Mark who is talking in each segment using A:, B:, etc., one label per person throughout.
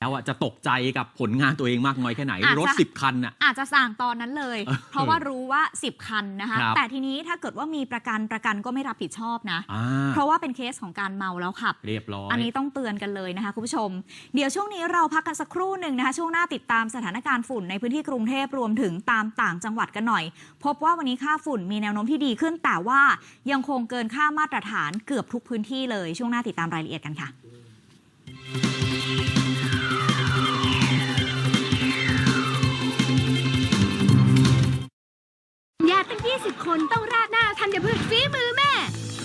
A: แล้วอะจะตกใจกับผลงานตัวเองมากน้อยแค่ไหน
B: อาจจะ
A: รถสิบคันน่ะ
B: อาจจะสั่งตอนนั้นเลย
A: เออ
B: เพราะว่ารู้ว่า 10 คันนะคะ
A: ครับ
B: แต่ทีนี้ถ้าเกิดว่ามีประกันประกันก็ไม่รับผิดชอบนะ
A: อ่า
B: เพราะว่าเป็นเคสของการเมาแล้วขับ
A: เรียบร้อย
B: อันนี้ต้องเตือนกันเลยนะคะคุณผู้ชม เดี๋ยวช่วงนี้เราพักกันสักครู่หนึ่งนะคะ ช่วงหน้าติดตามสถานการณ์ฝุ่นในพื้นที่กรุงเทพรวมถึงตามต่างจังหวัดกันหน่อย พบว่าวันนี้ค่าฝุ่นมีแนวโน้มที่ดีขึ้น แต่ว่ายังคงเกินค่ามาตรฐานเกือบทุกพื้นที่เลย ช่วงหน้าติดตามรายละเอียดกันค่ะ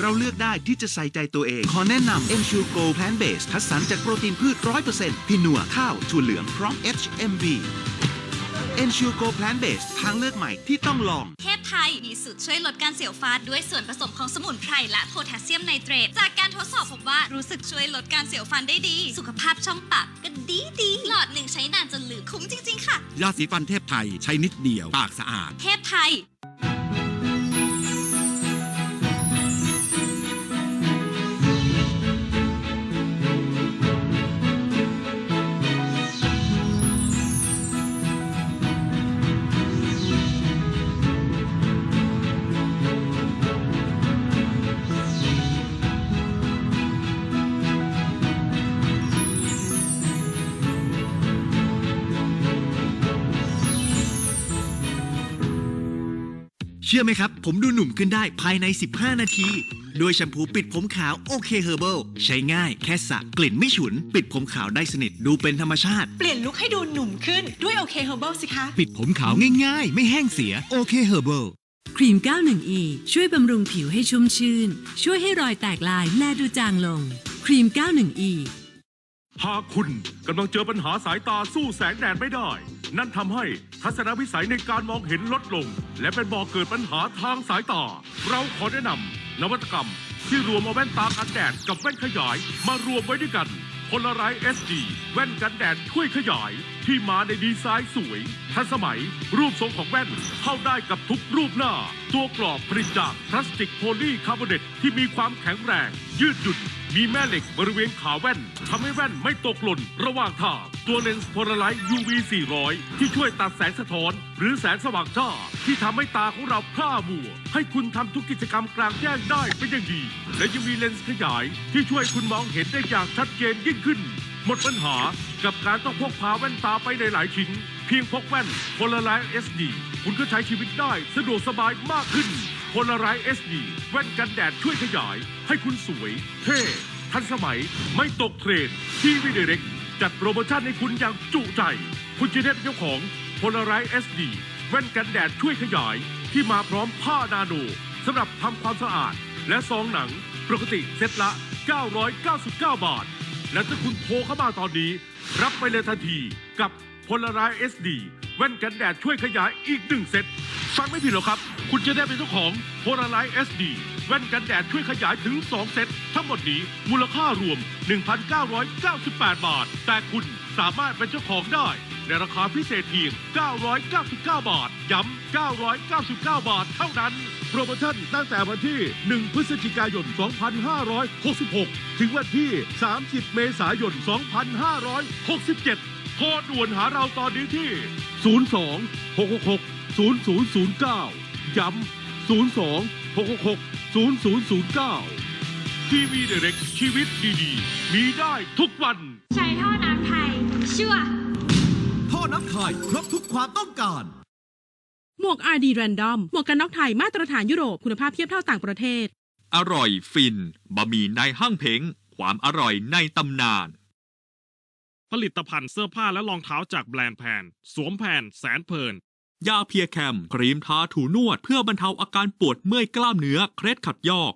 C: เราเลือกได้ที่จะใส่ใจตัวเอง ขอแนะนำ e n s u r e Go Plant Base คัดสรรจากโปรตีนพืช 100%พินัวข้าวถั่วเหลืองพร้อม HMB e n s u r e Go Plant Base ทางเลือกใหม่ที่ต้องลอง
D: เทพไทย มีสูตรช่วยลดการเสียวฟาดด้วยส่วนผสมของสมุนไพรและโพแทสเซียมไนเตรต จากการทดสอบพบว่ารู้สึกช่วยลดการเสียวฟันได้ดี สุขภาพช่องปากก็ดีดี หลอดหนึ่งใช้นานจนลืมคุ้มจริง ๆ ค่ะ
E: ยาสีฟันเทพไทยใช้นิดเดียว ปากสะอาด
D: เทพไทย
C: เชื่อไหมครับ ผมดูหนุ่มขึ้นได้ภายใน 15 นาที โดยแชมพูปิดผมขาวโอเคเฮอร์เบิลใช้ง่ายแค่สระกลิ่นไม่ฉุน ปิดผมขาวได้สนิทดูเป็นธรรมชาติ
F: เปลี่ยนลุคให้ดูหนุ่มขึ้นด้วยโอเคเฮอร์เบิลสิคะ
E: ปิดผมขาวง่ายๆ ไม่แห้งเสียโอเคเฮอร์เบิล
G: ครีม 91E ช่วยบำรุงผิวให้ชุ่มชื่น ช่วยให้รอยแตกลายแลดูจางลง ครีม 91E
H: หากคุณกำลังเจอปัญหาสายตาสู้แสงแดดไม่ได้ นั่นทำให้ทัศนวิสัยในการมองเห็นลดลง และเป็นบ่อเกิดปัญหาทางสายตา เราขอแนะนำนวัตกรรม ที่รวมเอาแว่นตากันแดดกับแว่นขยายมารวมไว้ด้วยกันพลไรเอสดีแว่นกันแดดช่วยขยาย ที่มาในดีไซน์สวย ทันสมัย รูปทรงของแว่นเข้าได้กับทุกรูปหน้า ตัวกรอบผลิตจากพลาสติกโพลีคาร์บอเนตที่มีความแข็งแรง ยืดหยุ่น มีแม่เหล็กบริเวณขาแว่นทำให้แว่นไม่ตกหล่นระหว่างทาง ตัวเลนส์โพลาไรต์ UV 400 ที่ช่วยตัดแสงสะท้อน หรือแสงสว่างจ้า ที่ทำให้ตาของเราพร่ามัว ให้คุณทำทุกกิจกรรมกลางแจ้งได้เป็นอย่างดี และยังมีเลนส์ขยาย ที่ช่วยคุณมองเห็นได้อย่างชัดเจนยิ่งขึ้น หมดปัญหากับการต้องพกพาแว่นตาไปในหลายชิ้น เพียงพกแว่นโพลาไรต์ SD คุณก็ใช้ชีวิตได้สะดวกสบายมากขึ้น พลาไรต์ SD แว่นกันแดดช่วยขยาย ให้คุณสวย เท่ ทันสมัยไม่ตกเทรนทีวีเดเร็กจัดโปรโมชั่นให้คุณอย่างจุใจ คุณจะได้เป็นเจ้าของ Polaroid SD แว่นกันแดดช่วยขยาย ที่มาพร้อมผ้านาโนสำหรับทำความสะอาด และซองหนังปกติเซตละ 999 บาท และถ้าคุณโทรเข้ามาตอนนี้ รับไปเลยทันทีกับ Polaroid SD แว่นกันแดดช่วยขยายอีกหนึ่งเซต ฟังไม่ผิดหรอกครับ คุณจะได้เป็นเจ้าของ Polaroid SD แว่นกันแดดช่วยขยายถึง 2 เซต ทั้งหมดนี้มูลค่ารวม 1,998 บาท แต่คุณสามารถเป็นเจ้าของได้ ในราคาพิเศษเพียง 999 บาท ย้ำ 999 บาทเท่านั้น โปรโมชั่นตั้งแต่วันที่ 1 พฤศจิกายน 2566 ถึงวันที่ 30 เมษายน 2567 โทรด่วนหาเราตอนนี้ที่ 02 666 0009 ย้ำ 02 666 0009 ทีวีเดเร็กชีวิตดีๆ มีได้ทุกวัน
I: ใช้ท่อน้ำไทยชัวร์
C: ท่อน้ำไทยครบทุกความต้องการ
F: หมวก RD Random หมวกกันน็อกไทยมาตรฐานยุโรปคุณภาพเทียบเท่าต่างประเทศ
J: อร่อยฟินบะหมี่ในห้างเพ้งความอร่อยในตำนาน
H: ผลิตภัณฑ์เสื้อผ้าและรองเท้าจากแบรนด์แพน สวมแพนแสนเพลิน
J: ยาเพียแคม ครีมทาถูนวด เพื่อบรรเทาอาการปวดเมื่อยกล้ามเนื้อ เคล็ดขัดยอก